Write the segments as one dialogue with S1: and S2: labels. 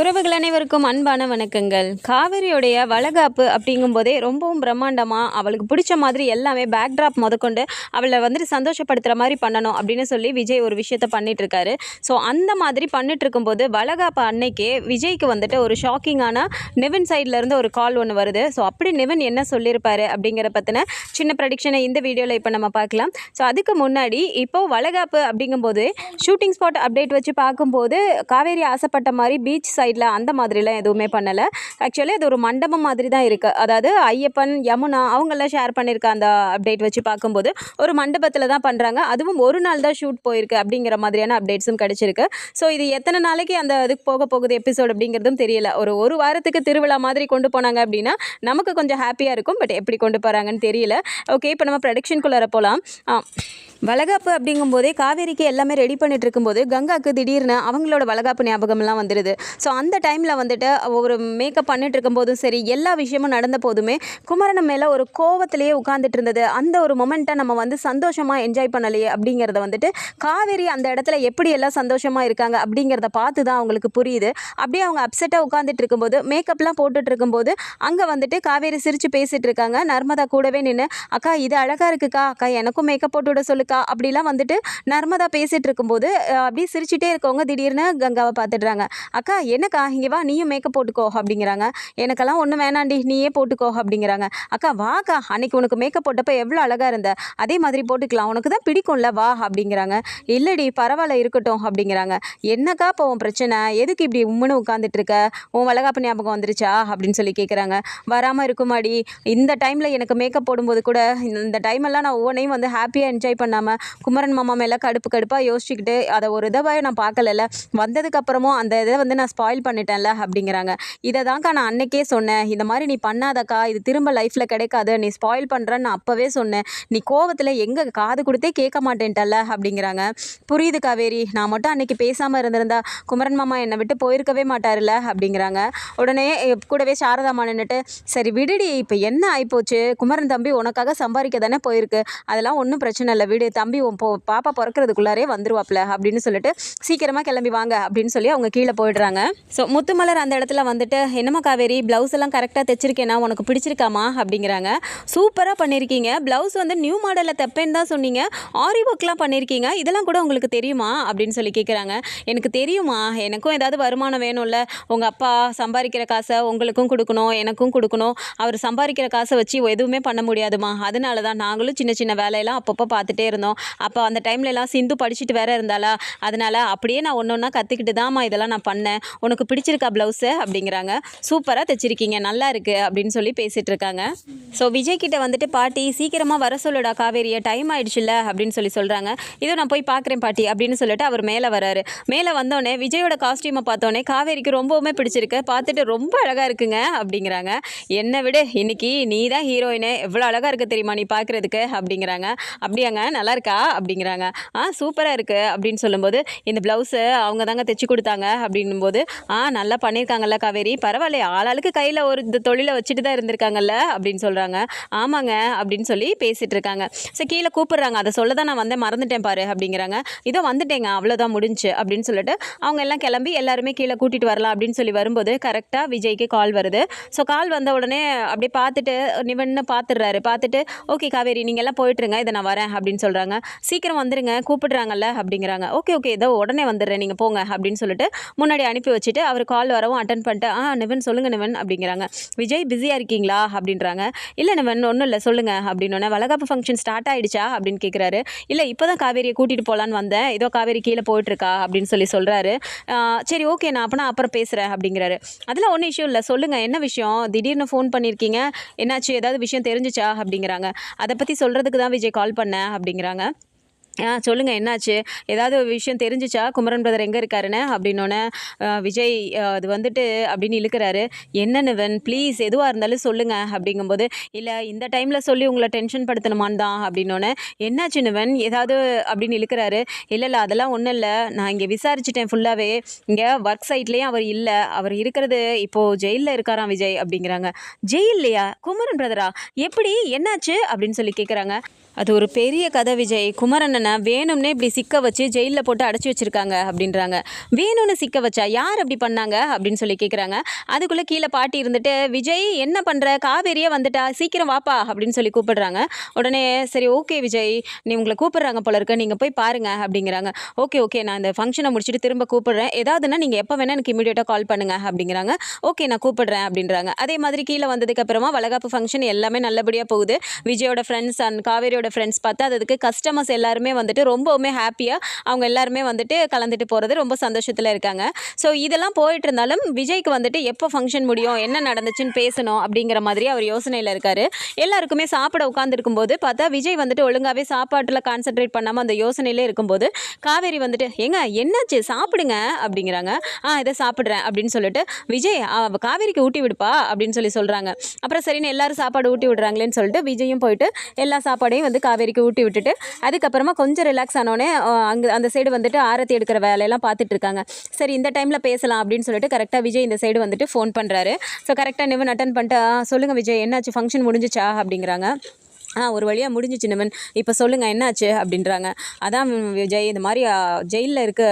S1: உறவுகள் அனைவருக்கும் அன்பான வணக்கங்கள். காவேரியோடைய வளகாப்பு அப்படிங்கும்போதே ரொம்பவும் பிரம்மாண்டமாக அவளுக்கு பிடிச்ச மாதிரி எல்லாமே பேக்ட்ராப் முதற்கொண்டு அவளை வந்துட்டு சந்தோஷப்படுத்துகிற மாதிரி பண்ணணும் அப்படின்னு சொல்லி விஜய் ஒரு விஷயத்த பண்ணிகிட்ருக்காரு ஸோ அந்த மாதிரி பண்ணிட்டு இருக்கும்போது வளகாப்பு அன்னைக்கே விஜய்க்கு வந்துட்டு ஒரு ஷாக்கிங்கான நிவின் சைட்லேருந்து ஒரு கால் ஒன்று வருது. ஸோ அப்படி நிவின் என்ன சொல்லியிருப்பாரு அப்படிங்கிற பற்றின சின்ன ப்ரடிக்ஷனை இந்த வீடியோவில் இப்போ நம்ம பார்க்கலாம். ஸோ அதுக்கு முன்னாடி இப்போது வளகாப்பு அப்படிங்கும்போது ஷூட்டிங் ஸ்பாட் அப்டேட் வச்சு பார்க்கும்போது காவேரி ஆசைப்பட்ட மாதிரி பீச் சைடில் அந்த மாதிரிலாம் எதுவுமே பண்ணலை. ஆக்சுவலி அது ஒரு மண்டபம் மாதிரி தான் இருக்குது அதாவது ஐயப்பன் யமுனா அவங்கெல்லாம் ஷேர் பண்ணியிருக்க அந்த அப்டேட் வச்சு பார்க்கும்போது ஒரு மண்டபத்தில் தான் பண்ணுறாங்க அதுவும் ஒரு நாள் தான் ஷூட் போயிருக்கு அப்படிங்கிற மாதிரியான அப்டேட்ஸும் கிடச்சிருக்கு. ஸோ இது எத்தனை நாளைக்கு அந்த இதுக்கு போக போகுது எபிசோட் அப்படிங்கிறதும் தெரியல. ஒரு ஒரு வாரத்துக்கு திருவிழா மாதிரி கொண்டு போனாங்க அப்படின்னா நமக்கு கொஞ்சம் ஹாப்பியாக இருக்கும். பட் எப்படி கொண்டு போகிறாங்கன்னு தெரியல. ஓகே இப்போ நம்ம ப்ரொடக்ஷனுக்குள்ளார போகலாம் வளகாப்பு அப்படிங்கும்போதே காவேரிக்கு எல்லாமே ரெடி பண்ணிட்டு இருக்கும்போது கங்காக்கு திடீர்னு அவங்களோட வளகாப்பு ஞாபகம்லாம் வந்துடுது ஸோ அந்த டைமில் வந்துட்டு ஒரு மேக்கப் பண்ணிட்டு இருக்கும்போதும் சரி எல்லா விஷயமும் நடந்த போதுமே குமரன் மேலே ஒரு கோவத்திலேயே உட்காந்துட்டு இருந்தது. அந்த ஒரு மொமெண்ட்டை நம்ம வந்து சந்தோஷமாக என்ஜாய் பண்ணலையே அப்படிங்கிறத வந்துட்டு காவேரி அந்த இடத்துல எப்படி எல்லாம் சந்தோஷமாக இருக்காங்க அப்படிங்கிறத பார்த்து தான் அவங்களுக்கு புரியுது. அப்படியே அவங்க அப்செட்டாக உட்காந்துட்டு இருக்கும்போது மேக்கப்லாம் போட்டுட்டு இருக்கும்போது அங்கே வந்துட்டு காவேரி சிரித்து பேசிகிட்டு இருக்காங்க. நர்மதா கூடவே நின்று அக்கா இது அழகாக இருக்குக்கா. அக்கா எனக்கும் மேக்கப் போட்டு விட சொல்லுக்கா. அப்படிலாம் வந்துட்டு நர்மதா பேசிகிட்டு இருக்கும்போது அப்படியே சிரிச்சுட்டே இருக்கவங்க திடீர்னு கங்காவை பார்த்துடுறாங்க. அக்கா என்ன என்னக்கா இங்கே வா நீயும் மேக்கப் போட்டுக்கோ அப்படிங்கிறாங்க. எனக்கெல்லாம் ஒன்றும் வேணாண்டி நீயே போட்டுக்கோ அப்படிங்கிறாங்க. அக்கா வாக்கா அன்னைக்கு உனக்கு மேக்கப் போட்டப்ப எவ்வளோ அழகாக இருந்த? அதே மாதிரி போட்டுக்கலாம் உனக்கு தான் பிடிக்கும்ல வா அப்படிங்கிறாங்க. இல்லடி பரவாயில்ல இருக்கட்டும் அப்படிங்கிறாங்க. என்னக்கா இப்போ உன் பிரச்சனை? எதுக்கு இப்படி உம்முன்னு உட்காந்துட்டு இருக்க? உன் வளகாப்பு ஞாபகம் வந்துருச்சா? அப்படின்னு சொல்லி கேட்குறாங்க வராமல் இருக்குமாடி? இந்த டைமில் எனக்கு மேக்கப் போடும்போது கூட இந்த- இந்த டைமெல்லாம் நான் ஒவ்வொன்றையும் வந்து ஹாப்பியாக என்ஜாய் பண்ணாமல் குமரன் மாமா மேலே கடுப்பு கடுப்பாக யோசிச்சுக்கிட்டு அதை ஒரு இதாகவே நான் பார்க்கல வந்ததுக்கப்புறமும் அந்த இதை வந்து நான் ஸ்பாயில் பண்ணிட்டேன்ல அப்படிங்கிறாங்க. இதை தான்க்கா நான் அன்னைக்கே சொன்னேன். இந்த மாதிரி நீ பண்ணாதக்கா இது திரும்ப லைஃப்பில் கிடைக்காது. நீ ஸ்பாயில் பண்ணுறேன்னு நான் அப்போவே சொன்னேன். நீ கோவத்தில் எங்கே காது கொடுத்தே கேட்க மாட்டேன்ட்டல்ல அப்படிங்கிறாங்க. புரியுது காவேரி. நான் மட்டும் அன்னைக்கு பேசாமல் இருந்திருந்தா குமரன் மாமா என்னை விட்டு போயிருக்கவே மாட்டார்ல அப்படிங்கிறாங்க. உடனே எ- கூடவே சாரதாமா நின்றுட்டு சரி விடுடி இப்போ என்ன ஆகிப்போச்சு குமரன் தம்பி உனக்காக சம்பாதிக்க தானே போயிருக்கு. அதெல்லாம் ஒன்றும் பிரச்சனை இல்லை. விடு தம்பி உன் போ பாப்பா பிறக்கிறதுக்குள்ளாரே வந்துருவாப்ல அப்படின்னு சொல்லிட்டு சீக்கிரமாக கிளம்பி வாங்க அப்படின்னு சொல்லி அவங்க கீழே போயிடுறாங்க. ஸோ முத்துமலர் அந்த இடத்துல வந்துட்டு என்னம்மா காவேரி ப்ளவுஸ் எல்லாம் கரெக்டாக தைச்சிருக்கேனா? உனக்கு பிடிச்சிருக்காமா? அப்படிங்கிறாங்க. சூப்பராக பண்ணியிருக்கீங்க ப்ளவுஸ் வந்து நியூ மாடலில் தைப்பேன்னு தான் சொன்னீங்க. ஆரி ஒர்க்லாம் பண்ணியிருக்கீங்க இதெல்லாம் கூட உங்களுக்கு தெரியுமா? அப்படின்னு சொல்லி கேட்குறாங்க எனக்கு தெரியுமா? எனக்கும் ஏதாவது வருமானம் வேணும்ல. உங்கள் அப்பா சம்பாதிக்கிற காசை உங்களுக்கும் கொடுக்கணும் எனக்கும் கொடுக்கணும். அவர் சம்பாதிக்கிற காசை வச்சு எதுவுமே பண்ண முடியாதுமா. அதனால தான் நாங்களும் சின்ன சின்ன வேலையெல்லாம் அப்பப்போ பார்த்துட்டே இருந்தோம். அப்போ அந்த டைம்லலாம் சிந்து படிச்சுட்டு வேற இருந்தாலா அதனால் அப்படியே நான் ஒன்று ஒன்றா கற்றுக்கிட்டு தான்மா இதெல்லாம் நான் பண்ணேன். உனக்கு பிடிச்சிருக்கா ப்ளவுஸு அப்படிங்கிறாங்க. சூப்பராக தைச்சிருக்கீங்க நல்லா இருக்குது அப்படின்னு சொல்லி பேசிகிட்டு இருக்காங்க ஸோ விஜய் கிட்ட வந்துட்டு பாட்டி சீக்கிரமாக வர சொல்லுடா காவேரியை டைம் ஆயிடுச்சுல்ல அப்படின்னு சொல்லி சொல்கிறாங்க இதோ நான் போய் பார்க்குறேன் பாட்டி அப்படின்னு சொல்லிட்டு அவர் மேலே வராரு. மேலே வந்தோடனே விஜயோட காஸ்டியூமை பார்த்தோன்னே காவேரிக்கு ரொம்பவுமே பிடிச்சிருக்கு பார்த்துட்டு ரொம்ப அழகாக இருக்குங்க அப்படிங்கிறாங்க. என்னை விட இன்னைக்கு நீ தான் ஹீரோயினு எவ்வளோ அழகாக இருக்குது தெரியுமா நீ பார்க்குறதுக்கு அப்படிங்கிறாங்க. அப்படியாங்க நல்லா இருக்கா? அப்படிங்கிறாங்க. ஆ சூப்பராக இருக்குது அப்படின்னு சொல்லும்போது இந்த ப்ளவுஸு அவங்க தாங்க தைச்சி கொடுத்தாங்க அப்படின்னும் போது ஆ நல்லா பண்ணியிருக்காங்கல்ல காவேரி. பரவாயில்ல ஆளாளுக்கு கையில் ஒரு இந்த தொழிலை வச்சுட்டு தான் இருந்திருக்காங்கல்ல அப்படின்னு சொல்கிறாங்க ஆமாங்க அப்படின்னு சொல்லி பேசிகிட்டு இருக்காங்க ஸோ கீழே கூப்பிட்றாங்க. அதை சொல்ல தான் நான் வந்தேன் மறந்துட்டேன் பாரு அப்படிங்கிறாங்க. இதோ வந்துட்டேங்க அவ்வளோதான் முடிஞ்சு அப்படின்னு சொல்லிட்டு அவங்க எல்லாம் கிளம்பி எல்லாருமே கீழே கூட்டிகிட்டு வரலாம் அப்படின்னு சொல்லி வரும்போது கரெக்டாக விஜய்க்கு கால் வருது. ஸோ கால் வந்த உடனே அப்படியே பார்த்துட்டு நிவன்னு பார்த்துடுறாரு. பார்த்துட்டு ஓகே காவேரி நீங்கள் எல்லாம் போயிட்டுருங்க இதை நான் வரேன் அப்படின்னு சொல்கிறாங்க சீக்கிரம் வந்துடுங்க கூப்பிடுறாங்கல்ல அப்படிங்கிறாங்க. ஓகே ஓகே இதோ உடனே வந்துடுறேன் நீங்கள் போங்க அப்படின்னு சொல்லிட்டு முன்னாடி அனுப்பி வச்சுட்டு அவர் கால் வரவும் அட்டன் பண்ணிட்டு ஆ நிவன் சொல்லுங்கள் நிவன் அப்படிங்கிறாங்க. விஜய் பிஸியாக இருக்கீங்களா? அப்படின்றாங்க. இல்லை நிவன் ஒன்றும் இல்லை சொல்லுங்கள் அப்படின்னோடனே வளகாப்பு ஃபங்க்ஷன் ஸ்டார்ட் ஆகிடுச்சா அப்படின்னு கேட்குறாரு இல்லை இப்போ தான் காவேரியை கூட்டிகிட்டு போகலான்னு வந்தேன். ஏதோ காவேரி கீழே போயிட்டுருக்கா அப்படின்னு சொல்லி சொல்கிறாரு சரி ஓகே நான் அப்போனா அப்புறம் பேசுகிறேன் அப்படிங்கிறாரு. அதெல்லாம் ஒன்றும் இஷ்யூ இல்லை சொல்லுங்கள் என்ன விஷயம்? திடீர்னு ஃபோன் பண்ணியிருக்கீங்க என்னாச்சு? ஏதாவது விஷயம் தெரிஞ்சுச்சா? அப்படிங்கிறாங்க. அதை பற்றி சொல்கிறதுக்கு தான் விஜய் கால் பண்ணேன் அப்படிங்கிறாங்க. ஆ சொல்லுங்கள் என்னாச்சு? ஏதாவது ஒரு விஷயம் தெரிஞ்சிச்சா? குமரன் பிரதர் எங்கே இருக்காருன்னு? அப்படின்னோடனே விஜய் அது வந்துட்டு அப்படின்னு இழுக்கிறாரு. என்ன ப்ளீஸ் எதுவாக இருந்தாலும் சொல்லுங்கள் அப்படிங்கும்போது இல்லை இந்த டைமில் சொல்லி உங்களை டென்ஷன் படுத்தணுமான்னு தான் அப்படின்னோடனே என்னாச்சு நிவன்? ஏதாவது அப்படின்னு இழுக்கிறாரு. இல்லை இல்லை அதெல்லாம் ஒன்றும் இல்லை. நான் இங்கே விசாரிச்சிட்டேன் ஃபுல்லாகவே இங்கே ஒர்க் சைட்லேயும் அவர் இல்லை. அவர் இருக்கிறது இப்போது ஜெயிலில் இருக்காராம் விஜய் அப்படிங்கிறாங்க. ஜெயில்லையா? குமரன் பிரதரா எப்படி? என்னாச்சு? அப்படின்னு சொல்லி கேட்குறாங்க அது ஒரு பெரிய கதை விஜய். குமரன் குமரனை வேணும்னே இப்படி சிக்க வச்சு ஜெயிலில் போட்டு அடைச்சி வச்சிருக்காங்க அப்படின்றாங்க. வேணும்னு சிக்க வச்சா யார் அப்படி பண்ணாங்க? அப்படின்னு சொல்லி கேட்குறாங்க அதுக்குள்ளே கீழே பாட்டி இருந்துட்டு விஜய் என்ன பண்ணுற காவேரியே வந்துட்டா சீக்கிரம் வாப்பா அப்படின்னு சொல்லி கூப்பிடுறாங்க. உடனே சரி ஓகே விஜய் நீ உங்களை கூப்பிடுறாங்க போல இருக்க நீங்கள் போய் பாருங்க அப்படிங்கிறாங்க. ஓகே ஓகே நான் இந்த ஃபங்க்ஷனை முடிச்சுட்டு திரும்ப கூப்பிடுறேன். ஏதாவதுன்னா நீங்கள் எப்போ வேணால் எனக்கு இமீடியட்டாக கால் பண்ணுங்க அப்படிங்கிறாங்க. ஓகே நான் கூப்பிடுறேன் அப்படின்றாங்க. அதே மாதிரி கீழே வந்ததுக்கப்புறமா வளகாப்பு ஃபங்க்ஷன் எல்லாமே நல்லபடியாக போகுது. விஜயோட ஃப்ரெண்ட்ஸ் அண்ட் காவேரியோட ஃப்ரெண்ட்ஸ் பார்த்தா அதுக்கு கஸ்டமர்ஸ் எல்லாருமே வந்துட்டு ரொம்பவுமே ஹாப்பியாக அவங்க எல்லாருமே வந்துட்டு கலந்துட்டு போகிறது ரொம்ப சந்தோஷத்தில் இருக்காங்க. ஸோ இதெல்லாம் போயிட்டு இருந்தாலும் விஜய்க்கு வந்துட்டு எப்போ ஃபங்க்ஷன் முடியும் என்ன நடந்துச்சுன்னு பேசணும் அப்படிங்கிற மாதிரி அவர் யோசனையில் இருக்காரு. எல்லாருக்குமே சாப்பிட உட்காந்துருக்கும் போது பார்த்தா விஜய் வந்துட்டு ஒழுங்காகவே சாப்பாட்டில் கான்சென்ட்ரேட் பண்ணாமல் அந்த யோசனையிலே இருக்கும்போது காவேரி வந்துட்டு ஏங்க என்னாச்சு? சாப்பிடுங்க அப்படிங்கிறாங்க. ஆ இதை சாப்பிட்றேன் அப்படின்னு சொல்லிட்டு விஜய் காவேரிக்கு ஊட்டி விடுப்பா அப்படின்னு சொல்லி சொல்கிறாங்க அப்புறம் சரின்னு எல்லாரும் சாப்பாடு ஊட்டி விடுறாங்களேன்னு சொல்லிட்டு விஜயும் போயிட்டு எல்லா சாப்பாடையும் வந்து காவேரிக்கு ஊட்டி விட்டுட்டு அதுக்கப்புறமா கொஞ்சம் கொஞ்சம் ரிலாக்ஸ் ஆனோடனே அங்கே அந்த சைடு வந்துட்டு ஆரத்தி எடுக்கிற வேலையெல்லாம் பார்த்துட்டு இருக்காங்க சரி இந்த டைமில் பேசலாம் அப்படின்னு சொல்லிட்டு கரெக்டாக விஜய் இந்த சைடு வந்துட்டு ஃபோன் பண்ணுறாரு ஸோ கரெக்டாக நிவன் அட்டன் பண்ணிட்டு "ஆ, விஜய் என்னாச்சு? ஃபங்க்ஷன் முடிஞ்சிச்சா? அப்படிங்கிறாங்க. ஆ ஒரு வழியாக முடிஞ்சு நிவன் இப்போ சொல்லுங்கள் என்னாச்சு? அப்படின்றாங்க. அதான் விஜய் இந்த மாதிரி ஜெயிலில் இருக்க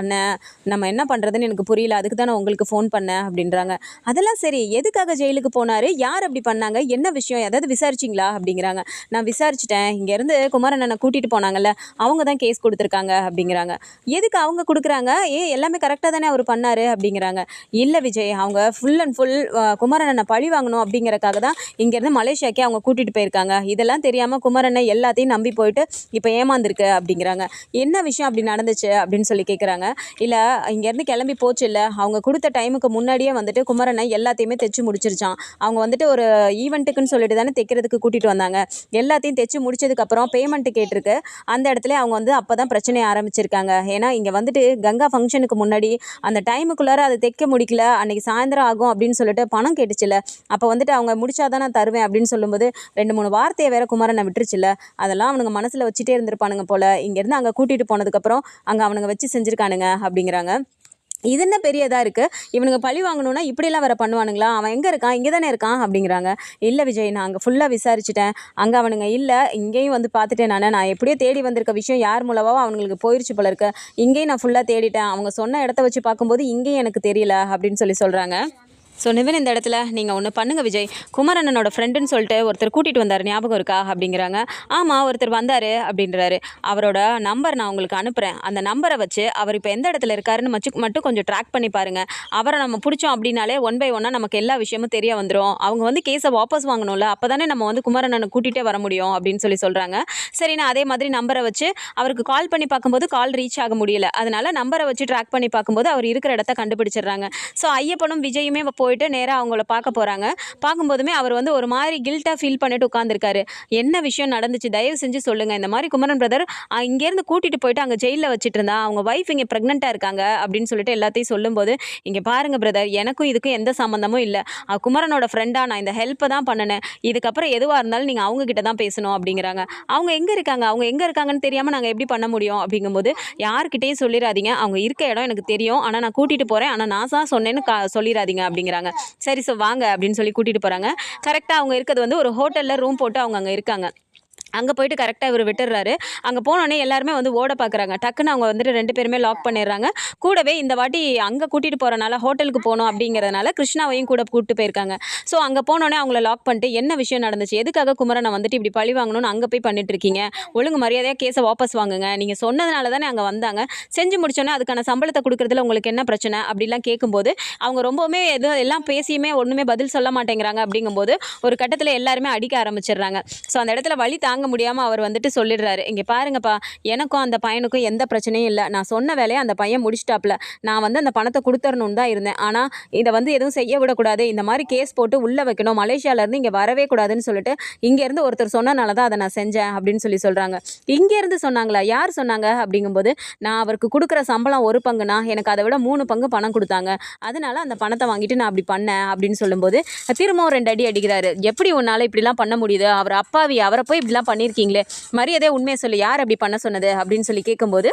S1: அண்ணன் நம்ம என்ன பண்ணுறதுன்னு எனக்கு புரியல. அதுக்கு தான் நான் உங்களுக்கு ஃபோன் பண்ணேன் அப்படின்றாங்க. அதெல்லாம் சரி எதுக்காக ஜெயிலுக்கு போனார்? யார் அப்படி பண்ணாங்க? என்ன விஷயம்? ஏதாவது விசாரிச்சிங்களா? அப்படிங்கிறாங்க. நான் விசாரிச்சிட்டேன். இங்கேருந்து குமாரன் அண்ணனை கூட்டிகிட்டு போனாங்கல்ல அவங்க தான் கேஸ் கொடுத்துருக்காங்க அப்படிங்கிறாங்க. எதுக்கு அவங்க கொடுக்குறாங்க? ஏ எல்லாமே கரெக்டாக தானே அவர் பண்ணார் அப்படிங்கிறாங்க. இல்லை விஜய் அவங்க ஃபுல் அண்ட் ஃபுல் குமாரன் அண்ணனை பழி வாங்கணும் அப்படிங்கிறக்காக தான் இங்கேருந்து மலேசியாக்கே அவங்க கூட்டிகிட்டு போயிருக்காங்க. இதெல்லாம் தெரியாமல் குமரனை எல்லாத்தையும் நம்பி போயிட்டு இப்போ ஏமாந்துருக்கு அப்படிங்கிறாங்க. என்ன விஷயம் அப்படி நடந்துச்சு அப்படின்னு சொல்லி கேட்குறாங்க இல்லை இங்கேருந்து கிளம்பி போச்சு இல்லை. அவங்க கொடுத்த டைமுக்கு முன்னாடியே வந்துட்டு குமரனை எல்லாத்தையுமே தைச்சு முடிச்சிருச்சான் அவங்க வந்துட்டு ஒரு ஈவெண்ட்டுக்குன்னு சொல்லிட்டு தானே தைக்கிறதுக்கு கூட்டிகிட்டு வந்தாங்க. எல்லாத்தையும் தைச்சு முடிச்சதுக்கப்புறம் பேமெண்ட்டு கேட்டிருக்கு. அந்த இடத்துல அவங்க வந்து அப்போ தான் பிரச்சனையை ஆரம்பிச்சிருக்காங்க. ஏன்னா இங்கே வந்துட்டு கங்கா ஃபங்க்ஷனுக்கு முன்னாடி அந்த டைமுக்குள்ளார அதை தைக்க முடிக்கல. அன்றைக்கி சாயந்தரம் ஆகும் அப்படின்னு சொல்லிட்டு பணம் கேட்டுச்சுல அப்போ வந்துட்டு அவங்க முடிச்சாதான் நான் தருவேன் அப்படின்னு சொல்லும்போது ரெண்டு மூணு வார்த்தையை வேற குமாரனை விட்டுருச்சுல்ல? அதெல்லாம் அவனுங்க மனசில் வச்சுட்டே இருந்திருப்பானுங்க போல். இங்கேருந்து அங்கே கூட்டிகிட்டு போனதுக்கப்புறம் அங்கே அவனுங்க வச்சு செஞ்சுருக்கானுங்க அப்படிங்கிறாங்க. இது என்ன பெரியதாக இருக்குது இவனுங்க பழி வாங்கணும்னா இப்படியெல்லாம் வேறு பண்ணுவானுங்களா? அவன் எங்கே இருக்கான்? இங்கே தானே இருக்கான்? அப்படிங்கிறாங்க. இல்லை விஜய் நான் அங்கே ஃபுல்லாக விசாரிச்சிட்டேன். அங்கே அவனுங்க இல்லை. இங்கேயும் வந்து பார்த்துட்டேன் நான். நான் எப்படியோ தேடி வந்திருக்க விஷயம் யார் மூலமாக அவங்களுக்கு போயிடுச்சு போல இருக்கு. இங்கேயும் நான் ஃபுல்லாக தேடிட்டேன். அவங்க சொன்ன இடத்த வச்சு பார்க்கும்போது இங்கேயும் எனக்கு தெரியல அப்படின்னு சொல்லி சொல்கிறாங்க ஸோ நிவின் இந்த இடத்துல நீங்கள் ஒன்று பண்ணுங்கள் விஜய். குமரண்ணனோட ஃப்ரெண்டுன்னு சொல்லிட்டு ஒருத்தர் கூட்டிகிட்டு வந்தார். ஞாபகம் இருக்கா? அப்படிங்கிறாங்க. ஆமாம் ஒருத்தர் வந்தார் அப்படின்றாரு. அவரோட நம்பர் நான் உங்களுக்கு அனுப்புகிறேன் அந்த நம்பரை வச்சு அவர் இப்போ எந்த இடத்துல இருக்காருன்னு மச்சு மட்டும் கொஞ்சம் ட்ராக் பண்ணி பாருங்கள் அவரை நம்ம பிடிச்சோம் அப்படின்னாலே ஒன் பை ஒன்னாக நமக்கு எல்லா விஷயமும் தெரிய வந்துடும் அவங்க வந்து கேஸை வாபஸ் வாங்கணும்ல. அப்போ தானே நம்ம வந்து குமரண்ணனை கூட்டிகிட்டே வர முடியும் அப்படின்னு சொல்லி சொல்கிறாங்க சரி நான் அதே மாதிரி நம்பரை வச்சு அவருக்கு கால் பண்ணி பார்க்கும்போது கால் ரீச் ஆக முடியல. அதனால் நம்பரை வச்சு ட்ராக் பண்ணி பார்க்கும்போது அவர் இருக்கிற இடத்த கண்டுபிடிச்சிடுறாங்க. ஸோ ஐயப்பனும் விஜயுமே போயிட்டு நேராக அவங்கள பார்க்க போகிறாங்க பார்க்கும்போதுமே அவர் வந்து ஒரு மாதிரி கில்ட்டாக ஃபீல் பண்ணிட்டு உட்காந்துருக்காரு என்ன விஷயம் நடந்துச்சு? தயவு செஞ்சு சொல்லுங்கள் இந்த மாதிரி குமரன் பிரதர் இங்கேருந்து கூட்டிகிட்டு போயிட்டு அங்கே ஜெயிலில் வச்சுட்டு இருந்தா அவங்க ஒய்ஃப் இங்கே ப்ரெக்னெண்ட்டாக இருக்காங்க அப்படின்னு சொல்லிட்டு எல்லாத்தையும் சொல்லும்போது இங்கே பாருங்கள் பிரதர் எனக்கும் இதுக்கும் எந்த சம்மந்தமும் இல்லை. குமரனோட ஃப்ரெண்டாக நான் இந்த ஹெல்ப்பை தான் பண்ணினேன். இதுக்கப்புறம் எதுவாக இருந்தாலும் நீங்கள் அவங்கக்கிட்ட தான் பேசணும் அப்படிங்கிறாங்க. அவங்க எங்கே இருக்காங்க? அவங்க எங்கே இருக்காங்கன்னு தெரியாமல் நாங்கள் எப்படி பண்ண முடியும் அப்படிங்கும்போது யார்கிட்டையும் சொல்லிடாதீங்க அவங்க இருக்க இடம் எனக்கு தெரியும். ஆனால் நான் கூட்டிகிட்டு போகிறேன் ஆனால் நான் தான் சொன்னேன்னு கா சொல்லிடாதீங்க அப்படிங்கிறாங்க. சரி ஸோ வாங்க அப்படின்னு சொல்லி கூட்டிகிட்டு போகிறாங்க கரெக்டாக அவங்க இருக்கிறது வந்து ஒரு ஹோட்டலில் ரூம் போட்டு அவங்க அங்கே இருக்காங்க. அங்கே போயிட்டு கரெக்டாக இவர் விட்டுறாரு அங்கே போனோடனே எல்லாருமே வந்து ஓட பார்க்குறாங்க டக்குன்னு அவங்க வந்துட்டு ரெண்டு பேருமே லாக் பண்ணிடுறாங்க கூடவே இந்த வாட்டி அங்கே கூட்டிகிட்டு போகிறனால ஹோட்டலுக்கு போகணும் அப்படிங்கிறதுனால கிருஷ்ணாவையும் கூட கூப்பிட்டு போயிருக்காங்க. ஸோ அங்கே போனோடனே அவங்கள லாக் பண்ணிட்டு என்ன விஷயம் நடந்துச்சு? எதுக்காக குமரனை வந்துட்டு இப்படி பழி வாங்கணும்னு அங்கே போய் பண்ணிட்டுருக்கீங்க ஒழுங்கு மரியாதையாக கேஸை வாபஸ் வாங்குங்க. நீங்கள் சொன்னதுனால தானே அங்கே வந்தாங்க. செஞ்சு முடிச்சோன்னே அதுக்கான சம்பளத்தை கொடுக்குறதுல உங்களுக்கு என்ன பிரச்சனை? அப்படிலாம் கேட்கும்போது அவங்க ரொம்பவுமே எது எல்லாம் பேசியுமே ஒன்றுமே பதில் சொல்ல மாட்டேங்கிறாங்க அப்படிங்கும்போது ஒரு கட்டத்தில் எல்லாருமே அடிக்க ஆரம்பிச்சிடுறாங்க ஸோ அந்த இடத்துல வழி தாங்க முடியாமல் அவர் வந்துட்டு சொல்லிடுறாரு. இங்கே பாருங்கப்பா எனக்கும் அந்த பையனுக்கும் எந்த பிரச்சனையும் இல்லை. நான் சொன்ன வேலையை அந்த பையன் முடிச்சிட்டாப்ல. நான் வந்து அந்த பணத்தை கொடுத்துடணும்னு தான் இருந்தேன். ஆனால் இதை வந்து எதுவும் செய்ய விடக்கூடாது. இந்த மாதிரி கேஸ் போட்டு உள்ளே வைக்கணும். மலேசியாவிலேருந்து இங்கே வரவே கூடாதுன்னு சொல்லிட்டு இங்கேருந்து ஒருத்தர் சொன்னனால தான் அதை நான் செஞ்சேன் அப்படின்னு சொல்லி சொல்கிறாங்க இங்கேருந்து சொன்னாங்களா? யார் சொன்னாங்க? அப்படிங்கும்போது நான் அவருக்கு கொடுக்குற சம்பளம் ஒரு பங்குனா எனக்கு அதை விட மூணு பங்கு பணம் கொடுத்தாங்க. அதனால அந்த பணத்தை வாங்கிட்டு நான் அப்படி பண்ணேன் அப்படின்னு சொல்லும்போது திரும்பவும் ரெண்டு அடி அடிக்கிறாரு. எப்படி உன்னால் இப்படிலாம் பண்ண முடியுது? அவர் அப்பாவி. அவரை போய் இப்படிலாம் பண்ணியிருக்கீங்களே மரியாதையாக உண்மையை சொல்லி. யார் அப்படி பண்ண சொன்னது? அப்படின்னு சொல்லி கேட்கும்போது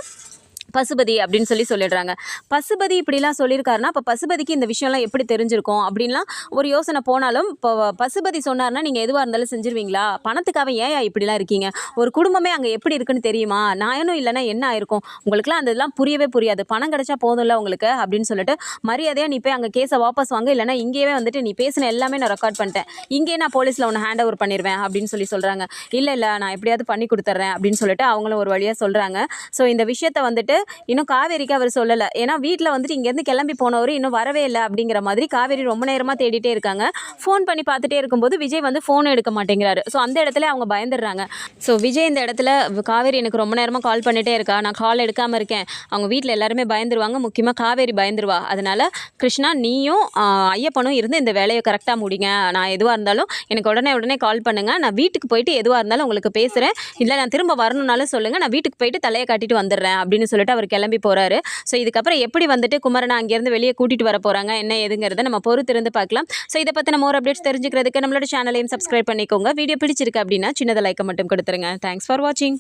S1: பசுபதி அப்படின்னு சொல்லி சொல்லிடுறாங்க. பசுபதி இப்படிலாம் சொல்லியிருக்காருன்னா இப்போ பசுபதிக்கு இந்த விஷயம்லாம் எப்படி தெரிஞ்சிருக்கும் அப்படின்லாம் ஒரு யோசனை போனாலும் இப்போ பசுபதி சொன்னார்னா நீங்கள் எதுவாக இருந்தாலும் செஞ்சுருவீங்களா? பணத்துக்காக ஏன் இப்படிலாம் இருக்கீங்க? ஒரு குடும்பமே அங்கே எப்படி இருக்குன்னு தெரியுமா? நானும் இல்லைன்னா என்ன ஆயிருக்கும்? உங்களுக்குலாம் அந்த இதெல்லாம் புரியவே புரியாது. பணம் கிடைச்சா போதும்ல உங்களுக்கு? அப்படின்னு சொல்லிட்டு மரியாதையாக நீ போய் அங்கே கேஸை வாபஸ் வாங்க இல்லைன்னா இங்கேயே வந்துட்டு நீ பேசின எல்லாமே நான் ரெக்கார்ட் பண்ணிட்டேன். இங்கேயே நான் போலீஸில் உன்னை ஹேண்ட் ஓவர் பண்ணிடுவேன் அப்படின்னு சொல்லி சொல்கிறாங்க இல்லை இல்லை நான் எப்படியாவது பண்ணி கொடுத்துட்றேன் அப்படின்னு சொல்லிட்டு அவங்களும் ஒரு வழியாக சொல்கிறாங்க ஸோ இந்த விஷயத்தை வந்துட்டு இன்னும் காவேரிக்கு அவர் சொல்லலை. ஏன்னா வீட்டில் வந்துட்டு இங்கேருந்து கிளம்பி போனவர் இன்னும் வரவே இல்லை அப்படிங்கிற மாதிரி காவேரி ரொம்ப நேரமாக தேடிட்டே இருக்காங்க. ஃபோன் பண்ணி பார்த்துட்டே இருக்கும்போது விஜய் வந்து ஃபோன் எடுக்க மாட்டேங்கிறாரு. ஸோ அந்த இடத்துல அவங்க பயந்துடுறாங்க. ஸோ விஜய் இந்த இடத்துல காவேரி எனக்கு ரொம்ப நேரமாக கால் பண்ணிட்டே இருக்கா. நான் கால் எடுக்காமல் இருக்கேன். அவங்க வீட்டில் எல்லாருமே பயந்துருவாங்க. முக்கியமாக காவேரி பயந்துருவா. அதனால கிருஷ்ணா நீயும் ஐயப்பனும் இருந்து இந்த வேலையை கரெக்டாக முடிங்க. நான் எதுவாக இருந்தாலும் எனக்கு உடனே உடனே கால் பண்ணுங்கள் நான் வீட்டுக்கு போயிட்டு எதுவாக இருந்தாலும் உங்களுக்கு பேசுகிறேன் இல்லை நான் திரும்ப வரணும்னாலும் சொல்லுங்கள் நான் வீட்டுக்கு போயிட்டு தலையை காட்டிட்டு வந்துடுறேன் அப்படின்னு சொல்லிட்டு சொல்லிட்டு அவர் கிளம்பி போகிறாரு ஸோ இதுக்கப்புறம் எப்படி வந்துட்டு குமரனை அங்கேருந்து வெளியே கூட்டிகிட்டு வர போகிறாங்க என்ன ஏதுங்கிறத நம்ம பொறுத்திருந்து பார்க்கலாம். ஸோ இதை பற்றின மோர் அப்டேட்ஸ் தெரிஞ்சுக்கிறதுக்கு நம்மளோட சேனலையும் சப்ஸ்கிரைப் பண்ணிக்கோங்க. வீடியோ பிடிச்சிருக்கு அப்படின்னா சின்னதை லைக்கை மட்டும் கொடுத்துருங்க. தேங்க்ஸ் ஃபார் வாட்சிங்